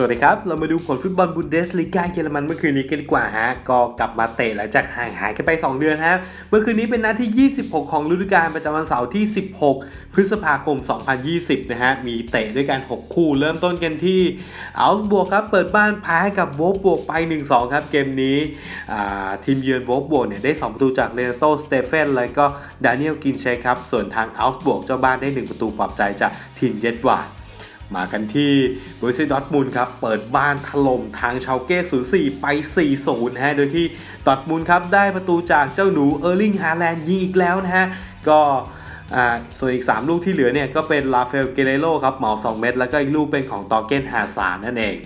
สวัสดีครับ เรามาดูผลฟุตบอลบุนเดสลีกาเยอรมันเมื่อคืนนี้กันดีกว่าฮะ ก็กลับมาเตะหลังจากห่างหายกันไป 2 เดือนฮะ เมื่อคืนนี้เป็นนัดที่ 26 ของฤดูกาลประจำวันเสาร์ที่ 16 พฤษภาคม 2020 นะฮะ มีเตะด้วยกัน 6 คู่ เริ่มต้นกันที่อัลส์บวกครับ เปิดบ้านแพ้กับโวบวกไป 1-2 ครับ เกมนี้ทีมเยือนโวบวกเนี่ยได้ 2 ประตูจากเลนโตสเตเฟนแล้วก็ดานิเอลกินเชครับ ส่วนทางอัลส์บวกเจ้าบ้านได้ 1 ประตูปลอบใจจากทีมเยดวาร์ด มากันที่บรูเซียดอร์ทมุนด์ครับ เปิดบ้านถล่มทางชาวเก้ 04 ไป 4-0 ฮะ โดยที่ดอร์ทมุนด์ครับ ได้ประตูจากเจ้าหนูเออร์ลิงฮาแลนด์ยิงอีกแล้วนะฮะ ก็อ่าส่วนอีก 3 ลูกที่เหลือเนี่ย ก็เป็นลาเฟลเกเรโรครับเหมา 2 เม็ดแล้วก็อีกลูกเป็นของตอเกนฮาซานนั่นเอง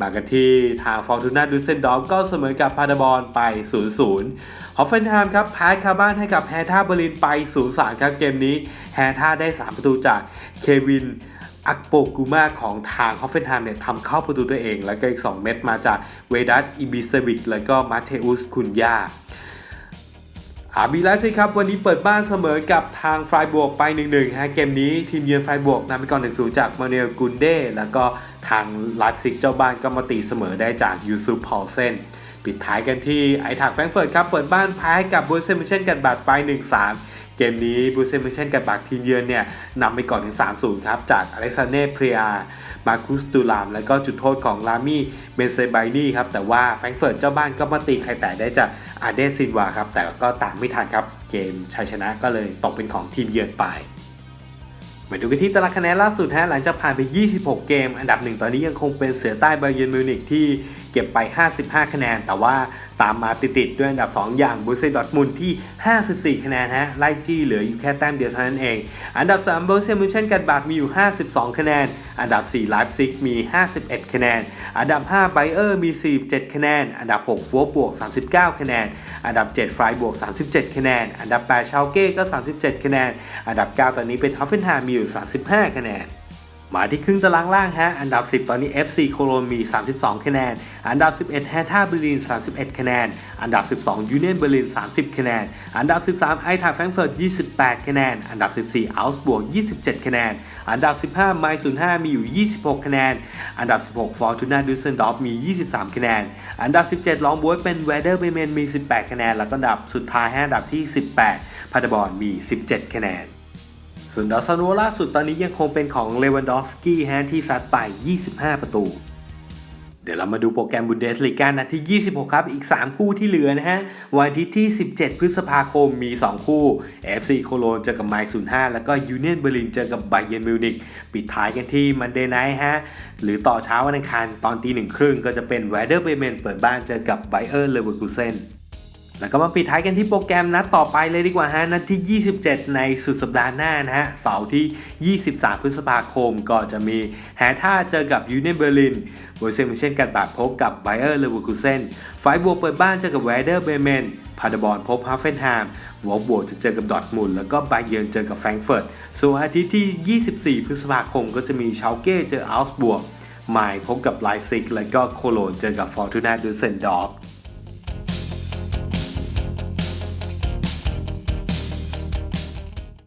มากันที่ทางฟอร์ตูนาดูเซนดอฟก็เสมอกับพาดาบอลไป 0-0 ฮอฟเฟนไฮม์ครับแพ้คาบ้านให้กับแฮท่าเบอร์ลินไป 0-3 ครับเกมนี้แฮท่าได้ 3 ประตูจากเควิน อักโปกูมาของทางฮอฟเฟนไฮม์เนี่ยทำเข้าประตูตัวเอง แล้วก็อีก 2 เม็ดมาจากเวดัสอิบิเซวิกแล้วก็มาเทอุสคุนยาอาบีไลฟ์ครับ วันนี้เปิดบ้านเสมอกับทางไฟบวกไป 1-1 ฮะ เกมนี้ทีมเยือนไฟบวกนำไปก่อน 1-0 จากมาเนลกุนเดแล้วก็ทางลฟ์ซิกเจ้าบ้านก็มาตีเสมอได้จากยูซูพอลเซนปิดท้ายกันที่ไอถักแฟรงเฟิร์ตครับ เปิดบ้านแพ้กับบูเซมิเช่นกันบาดไป 1-3 เกมนี้บูเซมิเชนกันบาดทีมเยือนเนี่ยนำไปก่อนถึง 3-0 ครับ จากอเล็กซานเน่เพรียมาคุสตูลาม แล้วก็จุดโทษของลามี่เบนเซไบนี่ครับ แต่ว่าแฟรงเฟิร์ตเจ้าบ้านก็มาตีไข่แตกได้จากอาเดซินวาครับ แต่ก็ตามไม่ทันครับ เกมชัยชนะก็เลยตกเป็นของทีมเยือนไปมาดูกันที่ตารางคะแนนล่าสุดฮะหลังจากผ่านไป 26 เกม อันดับหนึ่งตอนนี้ยังคงเป็นเสือใต้บเยนมิวนิกที่ เก็บไป 55 คะแนน แต่ว่าตามมาติดๆด้วยอันดับ 2 อย่างบูเซ่ดอทมุนที่ 54 คะแนนฮะไล่จี้เหลืออยู่แค่แต้มเดียวเท่านั้นเอง อันดับ3บูเซ่มิวเชนกันบาดมีอยู่ 52 คะแนน อันดับ4ไลฟ์ซิกมี 51 คะแนน อันดับ5ไบเออร์มี 47 คะแนน อันดับ6ฟัวบวก 39 คะแนน อันดับ7ไฟบวก 37 คะแนน อันดับ8ชาลเก้ก็ 37 คะแนน อันดับ 9 ตอนนี้เป็นฮอฟเฟนไฮมมีอยู่ 35 คะแนน มาที่ครึ่งตารางล่างฮะ อันดับ 10 ตอนนี้ FC โคโลนมี 32 คะแนน อันดับ 11แฮท่าเบอร์ลิน 31 คะแนน อันดับ 12 ยูเนียนเบอร์ลิน 30 คะแนน อันดับ 13 ไอทาแฟรงเฟิร์ต 28 คะแนน อันดับ 14 อัลส์บวก 27 คะแนน อันดับ 15 ไมซ์05 มีอยู่ 26 คะแนน อันดับ 16 ฟอร์ตูน่าดูเซนดอฟมี 23 คะแนน อันดับ 17 ลองบวยเป็นเวเดอร์เบเมนมี 18 คะแนน แล้วก็อันดับสุดท้ายฮะอันดับที่ 18พาดบอลมี 17 คะแนน ส่วนดอสซานโวล่าสุดตอนนี้ยังคงเป็นของเลวันดอฟสกี้ฮะที่ซัดไป 25 ประตู เดี๋ยวเรามาดูโปรแกรมบุนเดสลีกานัดที่ 26 ครับอีก 3 คู่ที่เหลือนะฮะ วันอาทิตย์ที่ 17 พฤษภาคมมี 2 คู่ FC โคโลนเจอกับไมซ์05แล้วก็ยูเนียนเบอร์ลินเจอกับไบเยนมิวนิกปิดท้ายกันที่มันเดย์ไนท์ฮะหรือต่อเช้าวันอังคารตอนตีหนึ่งครึ่งก็จะเป็นแวเดอร์เบเมนเปิดบ้านเจอกับไบเออร์เลเวอร์คูเซน แล้วก็มาปิดท้ายกันที่โปรแกรมนัดต่อไปเลยดีกว่าฮะนัดที่ 27 ในสุดสัปดาห์หน้านะฮะเสาร์ที่ 23 พฤษภาคมก็จะมีแฮท่าเจอกับยูเนียนเบอร์ลินโบเซมิเช่นกันบาดพบกับไบเออร์เลเวอร์คูเซนไฟบวกเปิดบ้านเจอกับแวเดอร์เบเมนพาดบอลพบฮัฟเฟนไฮม์วอลบวจะเจอกับดอทมุนแล้วก็ไบเยิร์นเจอกับแฟรงเฟิร์ตส่วนอาทิตย์ที่ 24 พฤษภาคมก็จะมีชาลเก้เจออัลส์บวกไมล์พบกับไลฟ์ซิกแล้วก็โคโลนเจอกับฟอร์ตูนาดูเซนดอร์